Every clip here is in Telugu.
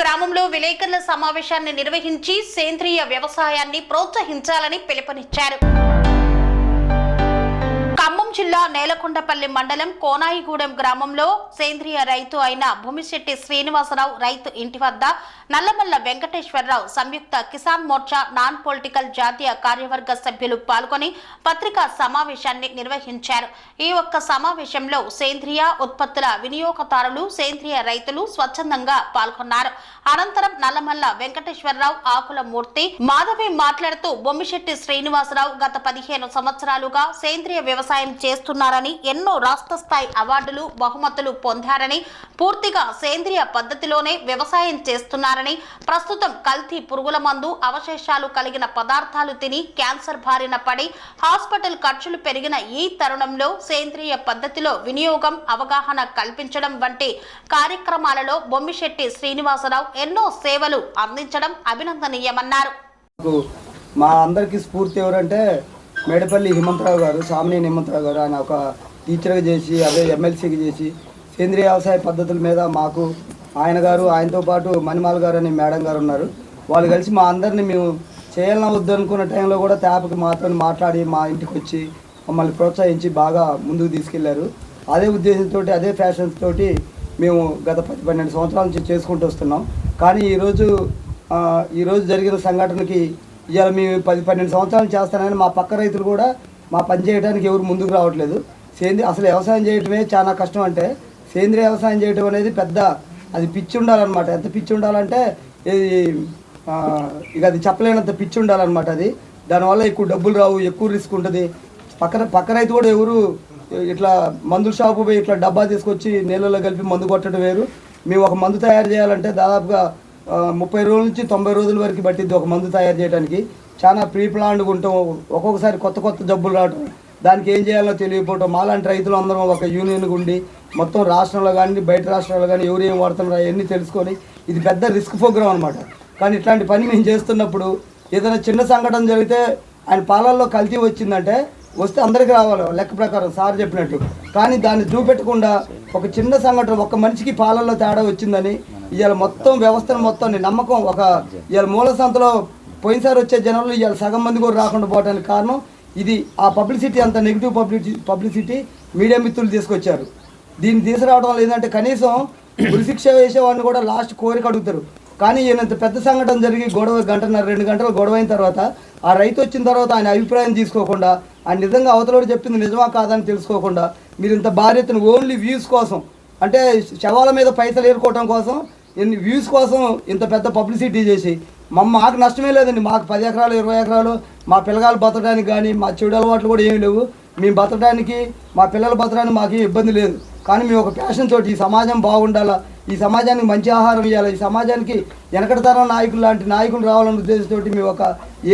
గ్రామంలో విలేకరుల సమావేశాన్ని నిర్వహించి సేంద్రియ వ్యవసాయాన్ని ప్రోత్సహించాలని పిలుపునిచ్చారు. ఖమ్మం జిల్లా నేలకొండపల్లి మండలం కోనాయిగూడెం గ్రామంలో సేంద్రియ రైతు అయిన భూమిశెట్టి శ్రీనివాసరావు రైతు ఇంటి వద్ద నల్లమల్ల వెంకటేశ్వరరావు సంయుక్త కిసాన్ మోర్చా నాన్ పొలిటికల్ జాతీయ కార్యవర్గ సభ్యులు పాల్గొని పత్రికా సమావేశాన్ని నిర్వహించారు. ఈ ఒక్క సమావేశంలో సేంద్రియ ఉత్పత్తుల వినియోగదారులు సేంద్రియ రైతులు స్వచ్ఛందంగా పాల్గొన్నారు. అనంతరం నల్లమల్ల వెంకటేశ్వరరావు ఆకుల మూర్తి మాధవి మాట్లాడుతూ బొమ్మిశెట్టి శ్రీనివాసరావు గత పదిహేను సంవత్సరాలుగా సేంద్రియ వ్యవసాయం చేస్తున్నారని ఎన్నో రాష్ట్ర స్థాయి అవార్డులు బహుమతులు పొందారని పూర్తిగా సేంద్రియ పద్ధతిలోనే వ్యవసాయం చేస్తున్నారని ప్రస్తుతం కల్తీ పురుగుల మందు అవశేషాలు కలిగిన పదార్థాలు తిని క్యాన్సర్ బారిన పడి హాస్పిటల్ ఖర్చులు పెరిగిన ఈ తరుణంలో సేంద్రియ పద్ధతిలో వినియోగం అవగాహన కల్పించడం వంటి కార్యక్రమాలలో బొమ్మిశెట్టి శ్రీనివాసరావు ఎన్నో సేవలు అందించడం అభినందనీయమన్నారు. మా అందరికీ స్ఫూర్తి ఎవరంటే మేడపల్లి హిమంతరావు గారు సామినేని హిమంతరావు గారు ఆయన ఒక టీచర్గా చేసి అదే ఎమ్మెల్సీకి చేసి సేంద్రియ వ్యవసాయ పద్ధతుల మీద మాకు ఆయన గారు ఆయనతో పాటు మణిమాల్ గారు అని మేడం గారు ఉన్నారు. వాళ్ళు కలిసి మా అందరిని మేము చేయాలన్నా వద్దనుకున్న టైంలో కూడా ట్యాప్కి మాతో మాట్లాడి మా ఇంటికి వచ్చి మమ్మల్ని ప్రోత్సహించి బాగా ముందుకు తీసుకెళ్ళారు. అదే ఉద్దేశంతో అదే ఫ్యాషన్స్ తోటి మేము గత పది పన్నెండు సంవత్సరాల నుంచి చేసుకుంటూ వస్తున్నాం. కానీ ఈరోజు ఈరోజు జరిగిన సంఘటనకి ఇవాళ మేము పది పన్నెండు సంవత్సరాలు చేస్తానని మా పక్క రైతులు కూడా మా పని చేయడానికి ఎవరు ముందుకు రావట్లేదు. సేంద్రియ అసలు వ్యవసాయం చేయటమే చాలా కష్టం అంటే సేంద్రియ వ్యవసాయం చేయటం అనేది పెద్ద అది పిచ్చి ఉండాలన్నమాట. ఎంత పిచ్చి ఉండాలంటే ఇది ఇక అది చెప్పలేనంత పిచ్చి ఉండాలన్నమాట అది. దానివల్ల ఎక్కువ డబ్బులు రావు ఎక్కువ రిస్క్ ఉంటుంది. పక్కన పక్క రైతు కూడా ఎవరు ఇట్లా మందుల షాపు పోయి ఇట్లా డబ్బా తీసుకొచ్చి నీళ్ళలో కలిపి మందు కొట్టడం వేరు. మేము ఒక మందు తయారు చేయాలంటే దాదాపుగా ముప్పై రోజుల నుంచి తొంభై రోజుల వరకు పట్టింది ఒక మందు తయారు చేయడానికి చాలా ప్రీ ప్లాన్డ్గా ఉంటాం. ఒక్కొక్కసారి కొత్త కొత్త జబ్బులు రావటం. దానికి ఏం చేయాలో తెలియకపోవటం. మాలాంటి రైతులు అందరం ఒక యూనియన్గా ఉండి మొత్తం రాష్ట్రంలో కానీ బయట రాష్ట్రాల్లో కానీ ఎవరు ఏం వాడుతున్నారో అవన్నీ తెలుసుకొని ఇది పెద్ద రిస్క్ ప్రోగ్రామ్ అనమాట కానీ ఇట్లాంటి పని మేము చేస్తున్నప్పుడు ఏదైనా చిన్న సంఘటన జరిగితే ఆయన పాలల్లో కల్తీ వచ్చిందంటే వస్తే అందరికీ రావాలి. లెక్క ప్రకారం సార్ చెప్పినట్టు. కానీ దాన్ని చూపెట్టకుండా ఒక చిన్న సంఘటన ఒక మనిషికి పాలల్లో తేడా వచ్చిందని ఇవాళ మొత్తం వ్యవస్థను మొత్తం నమ్మకం ఒక ఇవాళ మూల సంతలో పోయినసారి వచ్చే జనంలో ఇవాళ సగం మంది కూడా రాకుండా పోవడానికి కారణం ఇది ఆ పబ్లిసిటీ అంత నెగిటివ్ పబ్లిసిటీ పబ్లిసిటీ మీడియా మిత్రులు తీసుకొచ్చారు. దీన్ని తీసుకురావడం వల్ల ఏంటంటే కనీసం ఉరిశిక్ష వేసేవాడిని కూడా లాస్ట్ కోరిక అడుగుతారు. కానీ ఈయనంత పెద్ద సంఘటన జరిగి గొడవ గంటన్నర రెండు గంటలు గొడవ అయిన తర్వాత ఆ రైతు వచ్చిన తర్వాత ఆయన అభిప్రాయం తీసుకోకుండా ఆయన నిజంగా అవతలోడు చెప్పింది నిజమా కాదని తెలుసుకోకుండా మీరు ఇంత భార్యతను ఓన్లీ వ్యూస్ కోసం అంటే శవాల మీద పైసలు ఏరుకోవడం కోసం ఇన్ని వ్యూస్ కోసం ఇంత పెద్ద పబ్లిసిటీ చేసి. మమ్మ మాకు నష్టమే లేదండి. మాకు పది ఎకరాలు ఇరవై ఎకరాలు మా పిల్లగాలు బతకడానికి కానీ మా చెడు అలవాట్లు కూడా ఏమీ లేవు. మేము బతకడానికి మా పిల్లలు బతకడానికి మాకు ఇబ్బంది లేదు. కానీ మేము ఒక ప్యాషన్ తోటి ఈ సమాజం బాగుండాలా ఈ సమాజానికి మంచి ఆహారం ఇవ్వాలి ఈ సమాజానికి వెనకటి తరం నాయకులు లాంటి నాయకులు రావాలన్న ఉద్దేశంతో మేము ఒక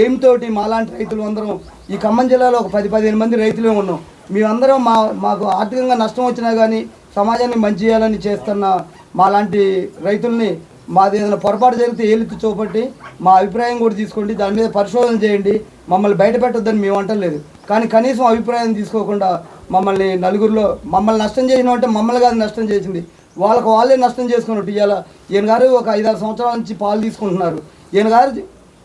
ఎయిమ్ తోటి మాలాంటి రైతులు అందరం ఈ ఖమ్మం జిల్లాలో ఒక పది పదిహేను మంది రైతులే ఉన్నాం. మేమందరం మా మాకు ఆర్థికంగా నష్టం వచ్చినా కానీ సమాజాన్ని మంచి చేయాలని చేస్తున్న మాలాంటి రైతుల్ని మాది ఏదైనా పొరపాటు జరిగితే ఏలెత్తి చూపట్టి మా అభిప్రాయం కూడా తీసుకోండి దాని మీద పరిశోధన చేయండి మమ్మల్ని బయట పెట్టొద్దని మేము అంటలేదు కానీ కనీసం అభిప్రాయం తీసుకోకుండా మమ్మల్ని నలుగురిలో మమ్మల్ని నష్టం చేసిన అంటే మమ్మల్ని కాదు నష్టం చేసింది. వాళ్ళకు వాళ్ళే నష్టం చేసుకున్నట్టు ఇవాళ ఈయన గారు ఒక ఐదారు సంవత్సరాల నుంచి పాలు తీసుకుంటున్నారు. ఈయన గారు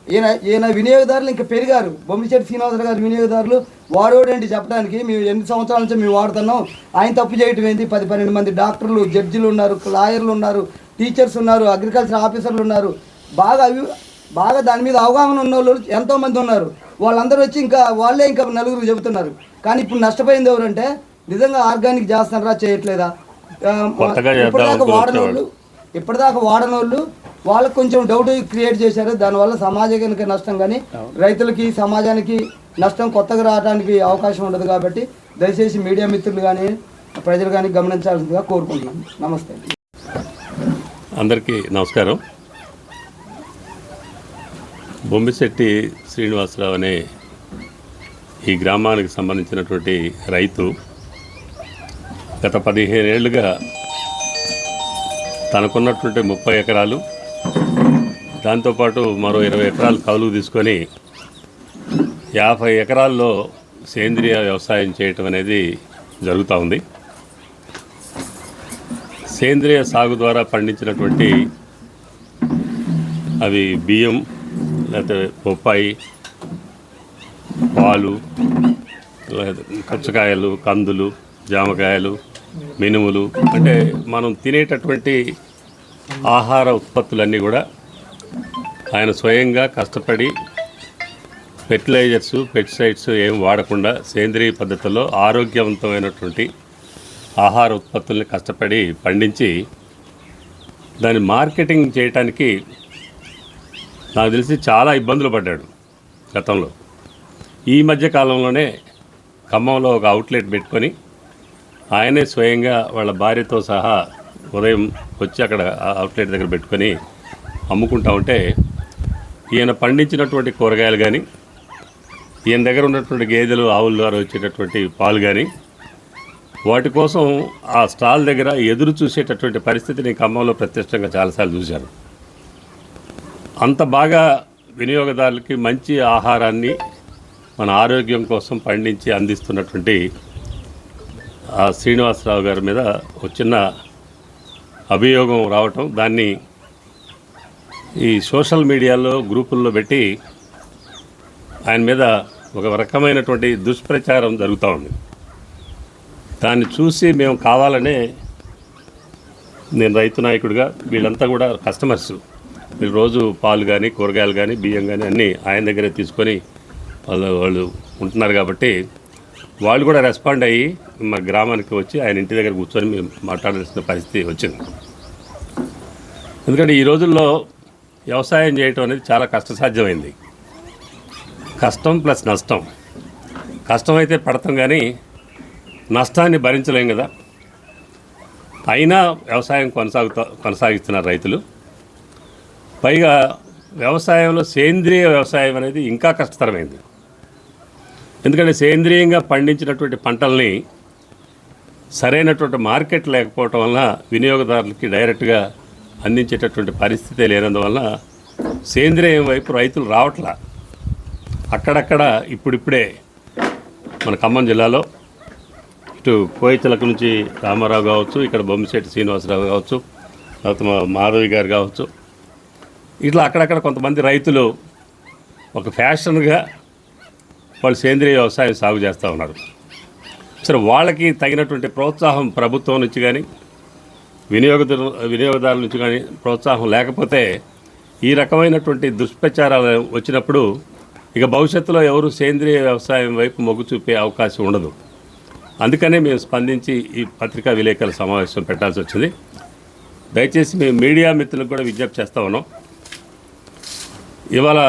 ఈయన ఈయన వినియోగదారులు ఇంకా పెరిగారు. బొమ్మిశెట్టి శ్రీనివాసరావు గారు వినియోగదారులు వాడోడేంటి చెప్పడానికి? మేము ఎన్ని సంవత్సరాల నుంచి మేము వాడుతున్నాం? ఆయన తప్పు చేయటం ఏంటి? పది పన్నెండు మంది డాక్టర్లు జడ్జిలు ఉన్నారు లాయర్లు ఉన్నారు టీచర్స్ ఉన్నారు అగ్రికల్చర్ ఆఫీసర్లు ఉన్నారు. బాగా అవి బాగా దాని మీద అవగాహన ఉన్న వాళ్ళు ఎంతోమంది ఉన్నారు. వాళ్ళందరూ వచ్చి ఇంకా వాళ్ళే ఇంకా నలుగురు చెబుతున్నారు. కానీ ఇప్పుడు నష్టపోయింది ఎవరంటే నిజంగా ఆర్గానిక్ చేస్తున్నారా చేయట్లేదా? ఇప్పటిదాకా అనుకుని వాడనోళ్ళు ఇప్పటిదాకా వాడనోళ్ళు వాళ్ళకి కొంచెం డౌట్ క్రియేట్ చేశారు. దానివల్ల సమాజానికి నష్టం కానీ రైతులకి సమాజానికి నష్టం కొత్తగా రావడానికి అవకాశం ఉండదు కాబట్టి దయచేసి మీడియా మిత్రులు కానీ ప్రజలు కానీ గమనించాల్సిందిగా కోరుకుంటున్నాను నమస్తే. అందరికీ నమస్కారం. బొమ్మిశెట్టి శ్రీనివాసరావు అనే ఈ గ్రామానికి సంబంధించినటువంటి రైతు గత పదిహేను ఏళ్ళుగా తనకున్నటువంటి ముప్పై ఎకరాలు దాంతోపాటు మరో ఇరవై ఎకరాలు కౌలుకు తీసుకొని యాభై ఎకరాల్లో సేంద్రియ వ్యవసాయం చేయటం అనేది జరుగుతూ ఉంది. సేంద్రియ సాగు ద్వారా పండించినటువంటి అవి బియ్యం లేకపోతే బొప్పాయి పాలు కచ్చకాయలు కందులు జామకాయలు మినుములు అంటే మనం తినేటటువంటి ఆహార ఉత్పత్తులన్నీ కూడా ఆయన స్వయంగా కష్టపడి ఫెర్టిలైజర్స్ పెస్టిసైడ్స్ ఏం వాడకుండా సేంద్రియ పద్ధతిలో ఆరోగ్యవంతమైనటువంటి ఆహార ఉత్పత్తుల్ని కష్టపడి పండించి దాన్ని మార్కెటింగ్ చేయటానికి నాకు తెలిసి చాలా ఇబ్బందులు పడ్డాడు గతంలో. ఈ మధ్య కాలంలోనే ఖమ్మంలో ఒక అవుట్లెట్ పెట్టుకొని ఆయనే స్వయంగా వాళ్ళ భార్యతో సహా ఉదయం వచ్చి అక్కడ ఆ అవుట్లెట్ దగ్గర పెట్టుకొని అమ్ముకుంటా ఉంటే ఈయన పండించినటువంటి కూరగాయలు కానీ ఈయన దగ్గర ఉన్నటువంటి గేదెలు ఆవుల ద్వారా వచ్చేటటువంటి పాలు కానీ వాటి కోసం ఆ స్టాల్ దగ్గర ఎదురు చూసేటటువంటి పరిస్థితిని ఖమ్మంలో ప్రత్యక్షంగా చాలాసార్లు చూశాను అంత బాగా వినియోగదారులకి మంచి ఆహారాన్ని మన ఆరోగ్యం కోసం పండించి అందిస్తున్నటువంటి ఆ శ్రీనివాసరావు గారి మీద ఒక చిన్న అభియోగం రావటం దాన్ని ఈ సోషల్ మీడియాలో గ్రూపుల్లో పెట్టి ఆయన మీద ఒక రకమైనటువంటి దుష్ప్రచారం జరుగుతూ ఉంది. దాన్ని చూసి మేము కావాలనే నేను రైతు నాయకుడిగా వీళ్ళంతా కూడా కస్టమర్స్. వీళ్ళు రోజు పాలు కానీ కూరగాయలు కానీ బియ్యం కానీ అన్నీ ఆయన దగ్గరే తీసుకొని వాళ్ళు వాళ్ళు ఉంటున్నారు కాబట్టి వాళ్ళు కూడా రెస్పాండ్ అయ్యి మా గ్రామానికి వచ్చి ఆయన ఇంటి దగ్గర కూర్చొని మేము మాట్లాడాల్సిన పరిస్థితి వచ్చింది. ఎందుకంటే ఈ రోజుల్లో వ్యవసాయం చేయటం అనేది చాలా కష్టసాధ్యమైంది. కష్టం ప్లస్ నష్టం. కష్టం అయితే పడతాం కానీ నష్టాన్ని భరించలేం కదా. అయినా వ్యవసాయం కొనసాగుతా కొనసాగిస్తున్నారు రైతులు. పైగా వ్యవసాయంలో సేంద్రియ వ్యవసాయం అనేది ఇంకా కష్టతరమైంది. ఎందుకంటే సేంద్రియంగా పండించినటువంటి పంటల్ని సరైనటువంటి మార్కెట్ లేకపోవటం వలన వినియోగదారులకి డైరెక్ట్గా అందించేటటువంటి పరిస్థితి లేనందువలన సేంద్రియం వైపు రైతులు రావట్లా. అక్కడక్కడ ఇప్పుడిప్పుడే మన ఖమ్మం జిల్లాలో ఇటు కోయితలకు నుంచి రామారావు కావచ్చు ఇక్కడ బొమ్మశెట్టి శ్రీనివాసరావు కావచ్చు తర్వాత మాధవి గారు కావచ్చు. ఇట్లా అక్కడక్కడ కొంతమంది రైతులు ఒక ఫ్యాషన్గా వాళ్ళు సేంద్రియ వ్యవసాయం సాగు చేస్తూ ఉన్నారు. సరే వాళ్ళకి తగినటువంటి ప్రోత్సాహం ప్రభుత్వం నుంచి కానీ వినియోగదారు వినియోగదారుల నుంచి కానీ ప్రోత్సాహం లేకపోతే ఈ రకమైనటువంటి దుష్ప్రచారాలు వచ్చినప్పుడు ఇక భవిష్యత్తులో ఎవరు సేంద్రియ వ్యవసాయం వైపు మొగ్గు చూపే అవకాశం ఉండదు. అందుకనే మేము స్పందించి ఈ పత్రికా విలేకరుల సమావేశం పెట్టాల్సి వచ్చింది. దయచేసి మేము మీడియా మిత్రులకు కూడా విజ్ఞప్తి చేస్తా ఉన్నాం. ఇవాళ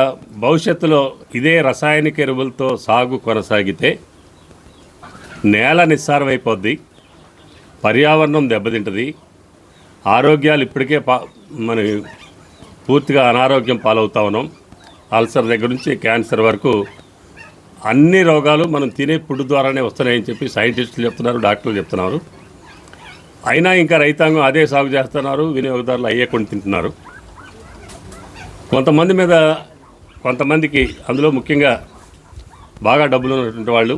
భవిష్యత్తులో ఇదే రసాయనిక ఎరువులతో సాగు కొనసాగితే నేల నిస్సారమైపోద్ది పర్యావరణం దెబ్బతింటుంది ఆరోగ్యాలు ఇప్పటికే పా మన పూర్తిగా అనారోగ్యం పాలవుతా ఉన్నాం. అల్సర్ దగ్గర నుంచి క్యాన్సర్ వరకు అన్ని రోగాలు మనం తినే ఫుడ్ ద్వారానే వస్తున్నాయని చెప్పి సైంటిస్టులు చెప్తున్నారు డాక్టర్లు చెప్తున్నారు. అయినా ఇంకా రైతాంగం అదే సాగు చేస్తున్నారు వినియోగదారులు అయ్యే కొని తింటున్నారు. కొంతమంది మీద కొంతమందికి అందులో ముఖ్యంగా బాగా డబ్బులు ఉన్నటువంటి వాళ్ళు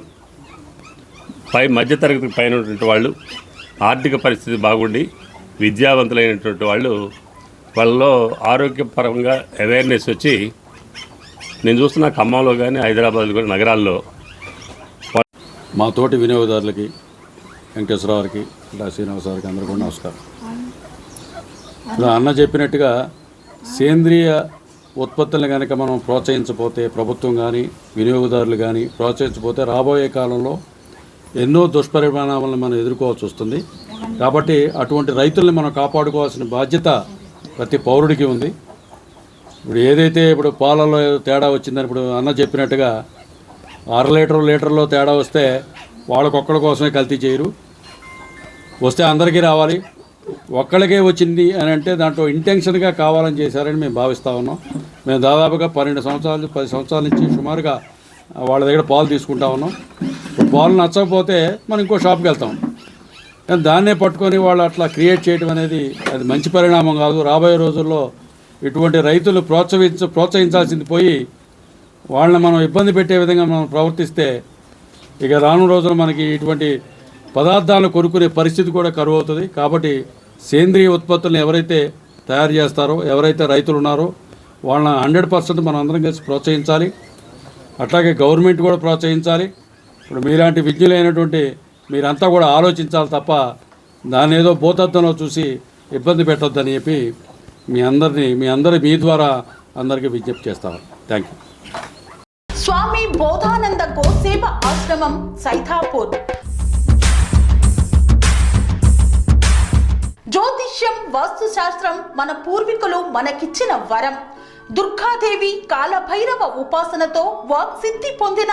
పై మధ్యతరగతి పైన ఉన్నటువంటి వాళ్ళు ఆర్థిక పరిస్థితి బాగుండి విద్యావంతులైనటువంటి వాళ్ళు వాళ్ళలో ఆరోగ్యపరంగా అవేర్నెస్ వచ్చి నేను చూస్తున్న ఖమ్మంలో కానీ హైదరాబాద్లో కూడా నగరాల్లో. మా తోటి వినియోగదారులకి వెంకటేశ్వరరావుకి ఇలా శ్రీనివాసరావుకి అందరూ కూడా నమస్కారం. ఇప్పుడు అన్న చెప్పినట్టుగా సేంద్రియ ఉత్పత్తులను కనుక మనం ప్రోత్సహించకపోతే ప్రభుత్వం కానీ వినియోగదారులు కానీ ప్రోత్సహించకపోతే రాబోయే కాలంలో ఎన్నో దుష్పరిణామాలను మనం ఎదుర్కోవాల్సి వస్తుంది. కాబట్టి అటువంటి రైతుల్ని మనం కాపాడుకోవాల్సిన బాధ్యత ప్రతి పౌరుడికి ఉంది. ఇప్పుడు ఏదైతే ఇప్పుడు పాలలో తేడా వచ్చిందని ఇప్పుడు అన్న చెప్పినట్టుగా అర లీటర్ లీటర్లో తేడా వస్తే వాళ్ళకొక్కడి కోసమే కల్తీ చేయరు. వస్తే అందరికీ రావాలి. ఒక్కడికే వచ్చింది అని అంటే దాంట్లో ఇంటెన్షన్గా కావాలని చేశారని మేము భావిస్తూ ఉన్నాం. మేము దాదాపుగా పన్నెండు సంవత్సరాలు పది సంవత్సరాల నుంచి సుమారుగా వాళ్ళ దగ్గర పాలు తీసుకుంటా ఉన్నాం. పాలు నచ్చకపోతే మనం ఇంకో షాప్కి వెళ్తాం. కానీ దాన్నే పట్టుకొని వాళ్ళు అట్లా క్రియేట్ చేయడం అనేది అది మంచి పరిణామం కాదు. రాబోయే రోజుల్లో ఇటువంటి రైతులు ప్రోత్సహించ ప్రోత్సహించాల్సింది పోయి వాళ్ళని మనం ఇబ్బంది పెట్టే విధంగా మనం ప్రవర్తిస్తే ఇక రాను రోజున మనకి ఇటువంటి పదార్థాలను కొనుక్కునే పరిస్థితి కూడా కరువు అవుతుంది కాబట్టి సేంద్రియ ఉత్పత్తులను ఎవరైతే తయారు చేస్తారో ఎవరైతే రైతులు ఉన్నారో వాళ్ళని హండ్రెడ్ పర్సెంట్ మనం అందరం కలిసి ప్రోత్సహించాలి. అట్లాగే గవర్నమెంట్ కూడా ప్రోత్సహించాలి. ఇప్పుడు మీలాంటి విజ్ఞులైనటువంటి మీరంతా కూడా ఆలోచించాలి తప్ప దాన్ని ఏదో భూతత్వంలో చూసి ఇబ్బంది పెట్టొద్దని చెప్పి మీ అందరినీ మీ అందరి మీ ద్వారా అందరికీ విజ్ఞప్తి చేస్తాను థ్యాంక్ యూ స్వామి బోధానంద గోసేవ ఆశ్రమం సైథాపూర్ జ్యోతిష్యం వాస్తుశాస్త్రం మన పూర్వీకులు మనకిచ్చిన వరం. దుర్గాదేవి కాలభైరవ ఉపాసనతో వాక్సిద్ధి పొందిన